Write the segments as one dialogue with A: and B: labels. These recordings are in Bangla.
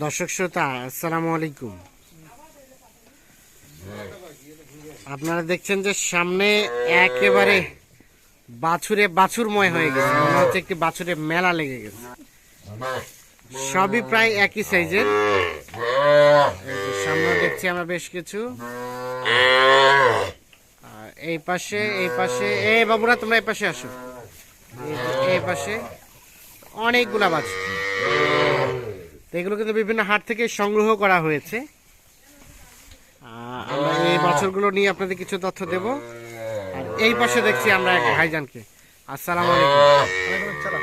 A: দর্শক শ্রোতা, আসসালামু আলাইকুম। আপনারা দেখছেন যে সামনে একেবারে বাছুরে বাছুরময় হয়ে গেছে। মনে হচ্ছে একটি বাছুরে মেলা লেগে গেছে। সবই প্রায় একই সাইজের। সামনে দেখছি আমরা বেশ কিছু। এই পাশে এই পাশে, এ বাবুরা, তোমরা এই পাশে আসো। এই পাশে অনেকগুলা বাছুর। তো এগুলো কিন্তু বিভিন্ন হাট থেকে সংগ্রহ করা হয়েছে। আমরা এই বছরগুলো নিয়ে আপনাদের কিছু তথ্য দেব। আর এই পাশে দেখছি আমরা এক ভাইজানকে। আসসালামু আলাইকুম।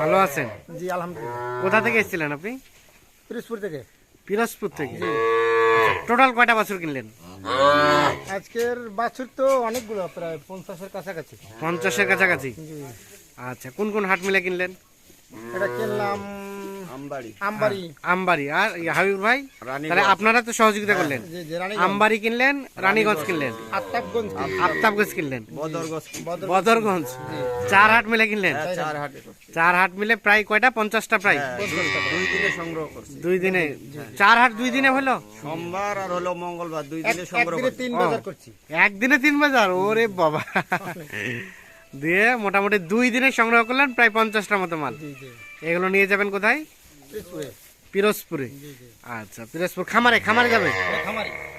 A: ভালো আছেন?
B: জি আলহামদুলিল্লাহ।
A: কোথা থেকে এসেছিলেন আপনি?
B: পিরোজপুর থেকে।
A: পিরোজপুর থেকে? টোটাল কয়টা বছর কিনলেন?
B: আজকের বাছুর তো অনেকগুলো প্রায় পঞ্চাশের কাছাকাছি।
A: পঞ্চাশের কাছাকাছি? আচ্ছা কোন কোন হাট মিলে কিনলেন?
B: এটা কিনলাম
C: আমবাড়ি।
B: আমবাড়ি।
A: আমবাড়ি। আর হাবিব ভাই। তাহলে আপনারা তো সহযোগিতা করলেন।
B: যে যে
A: আমবাড়ি কিনলেন রানীগঞ্জ। কিনলেন।
B: আত্তাবগঞ্জ
A: আফতাবগঞ্জ কিনলেন।
C: বদরগঞ্জ।
A: চার হাট মিলে কিনলেন।
C: হ্যাঁ, চার হাটে
A: চার হাট মিলে প্রায় কয়টা? পঞ্চাশটা প্রায়।
C: হ্যাঁ, দুই- দিনে সংগ্রহ করছি।
A: দুই দিনে। চার হাট দুই দিনে হলো?
C: সোমবার আর হলো মঙ্গলবার দুই দিনে সংগ্রহ
B: একদিনে তিন
A: ও।
B: বাজার করছি।
A: একদিনে তিন বাজার? ওরে বাবা। দিয়ে মোটামুটি দুই দিনে সংগ্রহ করলেন প্রায় পঞ্চাশটার মতো মাল। এগুলো নিয়ে যাবেন কোথায়?
B: পিরোজপুরে।
A: পিরোজপুরে?
B: জি জি।
A: আচ্ছা পিরোজপুর খামারে খামারে যাবে?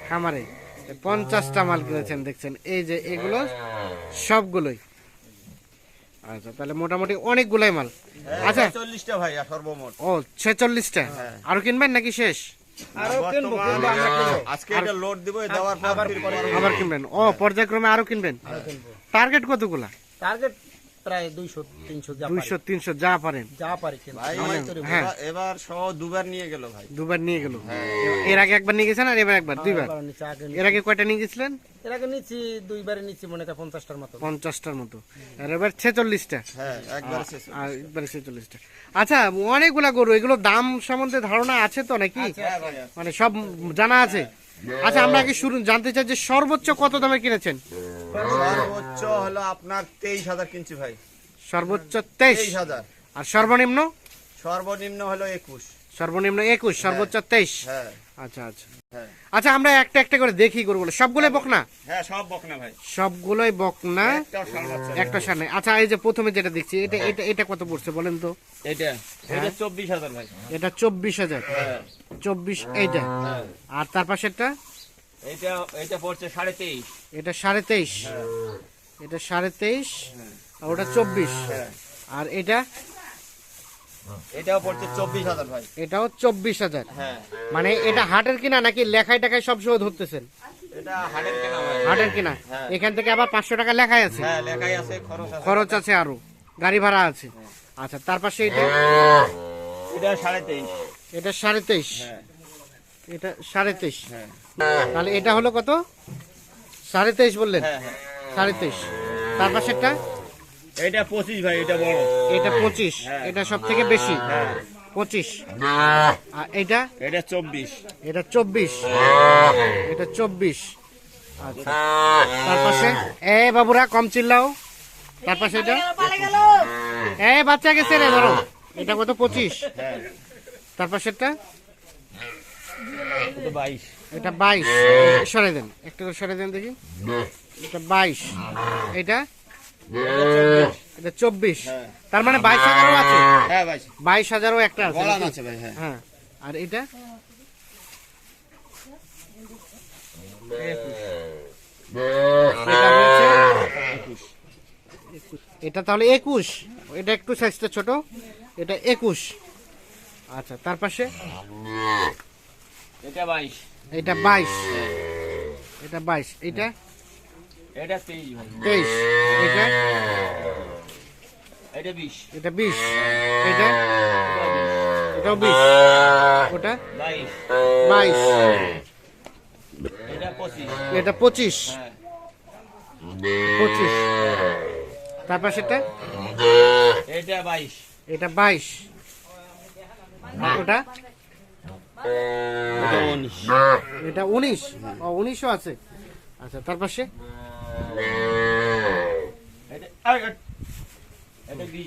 B: খামারে।
A: পঞ্চাশটা মাল কিনেছেন দেখছেন? এই যে এগুলো সবগুলোই। আচ্ছা তাহলে মোটামুটি অনেকগুলাই মাল। আচ্ছা।
C: চল্লিশটা ভাই সর্বমোট।
A: ও ছেচল্লিশটা? আরও কিনবেন নাকি শেষ?
B: আবার
A: কিনবেন? ও পর্যায়ক্রমে আরও কিনবেন? টার্গেট কতগুলা?
B: টার্গেট প্রায় দুইশো তিনশো
A: দুইশো তিনশো যা পারেন।
B: যা পারি তো
A: হ্যাঁ।
C: এবার- সহ দুবার নিয়ে গেল ভাই।
A: দুবার নিয়ে গেল। এর আগে একবার নিয়ে গেছেন আর এবার একবার? দুইবার?
B: নিচে আগে
A: এর আগে কয়টা নিয়ে গেছিলেন?
B: এর আগে নিচ্ছি দুইবারে নিচ্ছি মনে কর পঞ্চাশটার মতো।
A: পঞ্চাশটার মতো। আর এবার ছেচল্লিশটা।
C: হ্যাঁ একবার
A: ছেচল্লিশটা। আচ্ছা অনেকগুলা গরু এগুলো দাম সম্বন্ধে ধারণা আছে তো নাকি?
C: হ্যাঁ
A: মানে সব জানা আছে? আচ্ছা আমরা আগে শুরু জানতে চাই যে সর্বোচ্চ কত দামে কিনেছেন?
C: সর্বোচ্চ হলো আপনার তেইশ হাজার কিনছি ভাই।
A: সর্বোচ্চ তেইশ।
C: হাজার।
A: আর সর্বনিম্ন?
C: সর্বনিম্ন হলো একুশ।
A: সর্বনিম্ন একুশ সর্বোচ্চ তেইশ।
C: হ্যাঁ।
A: আচ্ছা আচ্ছা।
C: হ্যাঁ।
A: আচ্ছা আমরা একটা একটা করে দেখি গরুগুলো। সবগুলোই বকনা?
C: হ্যাঁ সব বকনা ভাই।
A: সবগুলোই বকনা। একটা সামনে আচ্ছা এই যে প্রথমে যেটা দেখছি এটা এটা এটা কত পড়ছে বলেন তো?
C: এটা এটা চব্বিশ হাজার ভাই।
A: এটা চব্বিশ হাজার।
C: হ্যাঁ।
A: চব্বিশ এইটা।
C: হ্যাঁ।
A: আর তার পাশেরটা?
C: এটা এটা পড়ছে সাড়ে তেইশ।
A: এটা সাড়ে তেইশ। এটা সাড়ে তেইশ আর ওটা চব্বিশ।
C: হ্যাঁ।
A: আর এটা?
C: এটাও পড়ছে চব্বিশ হাজার ভাই।
A: এটাও চব্বিশ হাজার।
C: হ্যাঁ।
A: মানে এটা হাটের কিনা নাকি লেখায় টাকায় সব সময় ধরতেছেন?
C: হাটের কেনা হ্যাঁ।
A: এখান থেকে আবার পাঁচশো টাকা লেখায় আছে?
C: হ্যাঁ লেখাই আছে খরচ আছে।
A: খরচ আছে আরও। গাড়ি ভাড়া আছে। আচ্ছা তার পাশে এটা
C: এটা সাড়ে তেইশ।
A: এটা সাড়ে তেইশ।
C: হ্যাঁ।
A: এটা সাড়ে তেইশ।
C: হ্যাঁ।
A: তাহলে এটা হলো কত? সাড়ে তেইশ বললেন?
C: হ্যাঁ হ্যাঁ।
A: সাড়ে তেইশ। তার পাশেরটা?
C: এটা পঁচিশ ভাই এটা বড়।
A: এটা পঁচিশ। এটা সব থেকে বেশি পঁচিশ। আর এটা
C: এটা চব্বিশ।
A: এটা চব্বিশ। এটা চব্বিশ। আচ্ছা। তার পাশে? এ বাবুরা কম চিল্লাও। তার পাশে এটা? এ বাচ্চা গেছে রে ধরো এটা কত? পঁচিশ।
C: হ্যাঁ।
A: তার পাশেরটা?
C: এটা বাইশ।
A: এটা বাইশ। সরে দেন একটা করে সরে দেন দেখি। এটা বাইশ। এটা? এটা চব্বিশ।
C: হ্যাঁ।
A: তার মানে বাইশ হাজারও আছে?
C: হ্যাঁ বাইশ।
A: হাজারও একটা আছে
C: হ্যাঁ।
A: হ্যাঁ। আর এটা? এটা একুশ। এটা তাহলে একুশ। এটা একটু সাইজটা ছোট। এটা একুশ। আচ্ছা তার পাশে?
C: এটা বাইশ।
A: এটা বাইশ। এটা বাইশ। এটা?
C: এটা তেইশ ভাই।
A: তেইশ। এটা?
C: এটা বিশ।
A: এটা বিশ। এটা? এটা বিশ। ওটা?
C: বাইশ।
A: বাইশ।
C: এটা পঁচিশ।
A: এটা পঁচিশ।
C: হ্যাঁ
A: পঁচিশ। তার পাশেরটা?
C: এটা বাইশ।
A: এটা বাইশ। ওটা?
C: এটা উনিশ।
A: এটা উনিশও আছে। আচ্ছা তার পাশে?
C: এটা বিশ।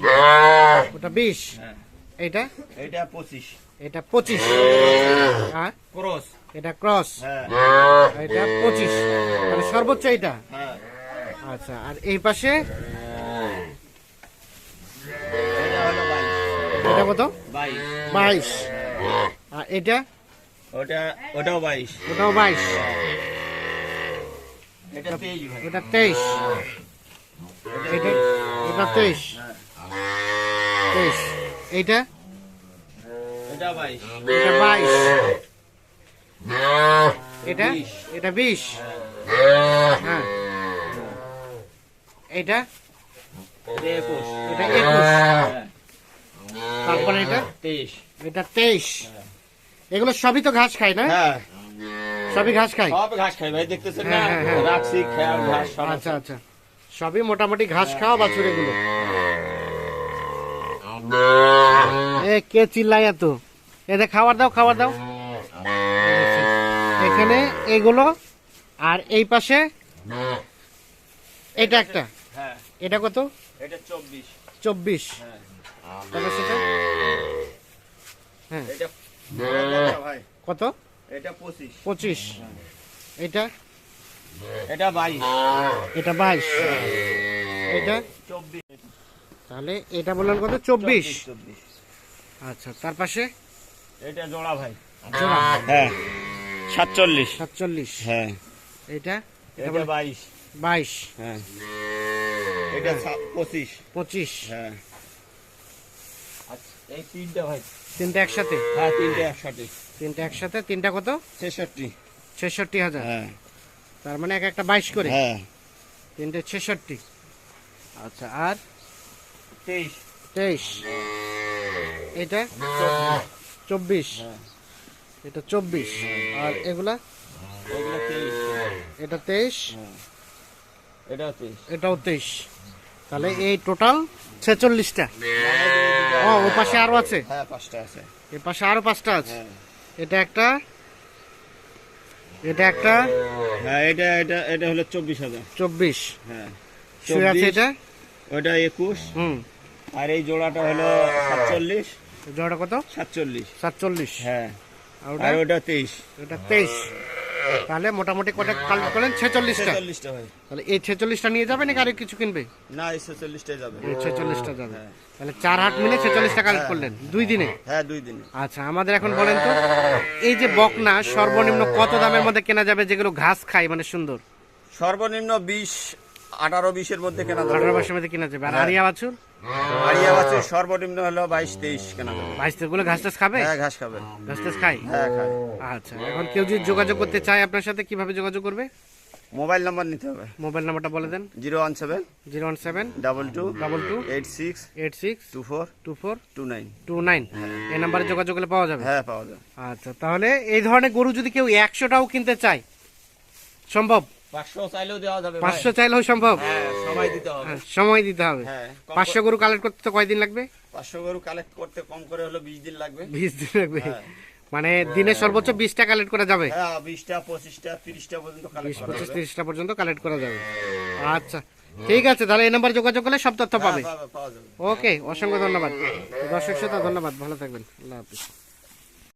A: ওটা বিশ।
C: হ্যাঁ।
A: এটা?
C: এটা পঁচিশ।
A: এটা পঁচিশ।
C: ক্রস।
A: এটা ক্রস।
C: হ্যাঁ।
A: এটা পঁচিশ। মানে সর্বোচ্চ এটা?
C: হ্যাঁ।
A: আচ্ছা আর এই পাশে
C: এটা হলো বাইশ
A: এটা কত?
C: বাইশ।
A: আর এটা?
C: ওটা ওটাও বাইশ।
A: ওটাও বাইশ।
C: এটা তেইশ
A: এটা তেইশ। এটা তেইশ। তেইশ। এইটা?
C: এটা বাইশ।
A: এটা বাইশ। এটা। এটা বিশ। হ্যাঁ। এটা
C: এটা একুশ।
A: তারপরে এটা?
C: তেইশ।
A: এটা তেইশ। এগুলো সবই তো ঘাস খায় না?
C: হ্যাঁ।
A: সবই ঘাস খায়?
C: সব ঘাস খাই ভাই দেখতেছেন না?
A: হ্যাঁ, হ্যাঁ, হ্যাঁ।
C: রাখছি খেয়াল ঘাস সব
A: আচ্ছা আচ্ছা। সবই মোটামুটি ঘাস খাওয়া বাছুর এগুলো এ কে চিল্লাই এত? এদের খাবার দাও খাবার দাও। এখানে এগুলো আর এই পাশে এটা একটা।
C: হ্যাঁ।
A: এটা কত?
C: এটা চব্বিশ।
A: চব্বিশ।
C: হ্যাঁ
A: তারপর সেটা? হ্যাঁ।
C: এটা এটা ভাই।
A: কত?
C: এটা পঁচিশ।
A: পঁচিশ। এটা?
C: এটা বাইশ।
A: এটা বাইশ। এটা?
C: চব্বিশ।
A: তাহলে এটা বললেন কত? চব্বিশ।
C: চব্বিশ
A: আচ্ছা তার পাশে?
C: এটা জোড়া ভাই।
A: জোড়া।
C: হ্যাঁ। সাতচল্লিশ।
A: সাতচল্লিশ।
C: হ্যাঁ।
A: এটা?
C: এটা বাইশ।
A: বাইশ।
C: হ্যাঁ। এটা পঁচিশ।
A: পঁচিশ।
C: হ্যাঁ। এই তিনটা ভাই।
A: তিনটা একসাথে?
C: হ্যাঁ তিনটা একসাথে।
A: তিনটা একসাথে? তিনটা কত?
C: ছেষট্টি।
A: ছেষট্টি হাজার?
C: হ্যাঁ।
A: তার মানে এক একটা বাইশ করে?
C: হ্যাঁ।
A: তিনটে ছেষট্টি। আচ্ছা আর?
C: তেইশ।
A: তেইশ। এটা? চব্বিশ।
C: হ্যাঁ।
A: এটা চব্বিশ। আর এগুলা? এটা তেইশ।
C: এটা তেইশ।
A: এটাও তেইশ। তাহলে এই টোটাল ছেচল্লিশটা। ও ও পাশে আরও আছে?
C: হ্যাঁ পাঁচটা আছে।
A: এ পাশে আরও পাঁচটা আছে?
C: হ্যাঁ।
A: এটা একটা এটা একটা
C: হ্যাঁ এটা এটা এটা হলো চব্বিশ হাজার।
A: চব্বিশ।
C: হ্যাঁ।
A: শুয়ে আছে এটা?
C: ওটা একুশ।
A: হুম।
C: আর এই জোড়াটা হলো সাতচল্লিশ।
A: জোড়াটা কত?
C: সাতচল্লিশ।
A: সাতচল্লিশ।
C: হ্যাঁ।
A: আর ওটা?
C: ওটা তেইশ।
A: এটা তেইশ। তাহলে মোটামুটি কটা কালেক্ট করলেন ছেচল্লিশটা।
C: ছেচল্লিশটা ভাই
A: তাহলে এই ছেচল্লিশটা নিয়ে যাবে নাকি আরও কিছু কিনবে?
C: না এই ছেচল্লিশটাই যাবে।
A: এই ছেচল্লিশটা যাবে।
C: হ্যাঁ।
A: তাহলে চার হাট মিলে ছেচল্লিশটা কালেক্ট করলেন দুই দিনে?
C: হ্যাঁ দুই দিনে।
A: আচ্ছা আমাদের এখন বলেন তো এই যে বকনা সর্বনিম্ন কত দামের মধ্যে কেনা যাবে যেগুলো ঘাস খায় মানে সুন্দর?
C: সর্বনিম্ন বিশ আঠারো বিশের মধ্যে কেনা যাবে।
A: আঠারো মাসের মধ্যে কেনা যাবে। আর আরিয়া বাছুর?
C: আরিয়া বাচ্চার সর্বনিম্ন হলো বাইশ তেইশ কেনা যাবে
A: বাইশগুলো ঘাস টাস খাবে?
C: হ্যাঁ ঘাস খাবে।
A: ঘাস টাস খায়?
C: হ্যাঁ খায়।
A: আচ্ছা এখন কেউ যদি যোগাযোগ করতে চায় আপনার সাথে কীভাবে যোগাযোগ করবে?
C: মোবাইল নাম্বার নিতে হবে।
A: মোবাইল নাম্বারটা বলে দেন।
C: Zero one seven
A: zero one seven
C: double two
A: double two
C: eight six
A: eight six
C: two four
A: two four
C: two nine.
A: Two nine. এই নাম্বারে যোগাযোগ করলে পাওয়া যাবে?
C: হ্যাঁ পাওয়া যায়
A: আচ্ছা তাহলে এই ধরনের গরু যদি কেউ একশোটাও কিনতে চায় সম্ভব?
C: পাঁচশো চাইলেও
A: সম্ভব?
C: হ্যাঁ দিতে হবে।
A: হ্যাঁ, সময় দিতে হবে।
C: হ্যাঁ
A: পাঁচশো গরু কালেক্ট করতে তো কয়দিন লাগবে?
C: পাঁচশো গরু কালেক্ট করতে কম করে হলো বিশ দিন লাগবে।
A: বিশ দিন লাগবে।
C: হ্যাঁ।
A: মানে দিনে সর্বোচ্চ বিশটা কালেক্ট করা যাবে?
C: হ্যাঁ বিশটা পঁচিশটা তিরিশটা পর্যন্ত
A: বিশ
C: কালেক্ট করা
A: পঁচিশ
C: যাবে।
A: তিরিশটা পর্যন্ত কালেক্ট করা যাবে। আচ্ছা ঠিক আছে তাহলে এই নাম্বার যোগাযোগ করলে সব তথ্য
C: হ্যাঁ,
A: পাবে। ওকে অসংখ্য ধন্যবাদ। দর্শক শ্রোতা ধন্যবাদ। ভালো থাকবেন। আল্লাহ হাফিজ।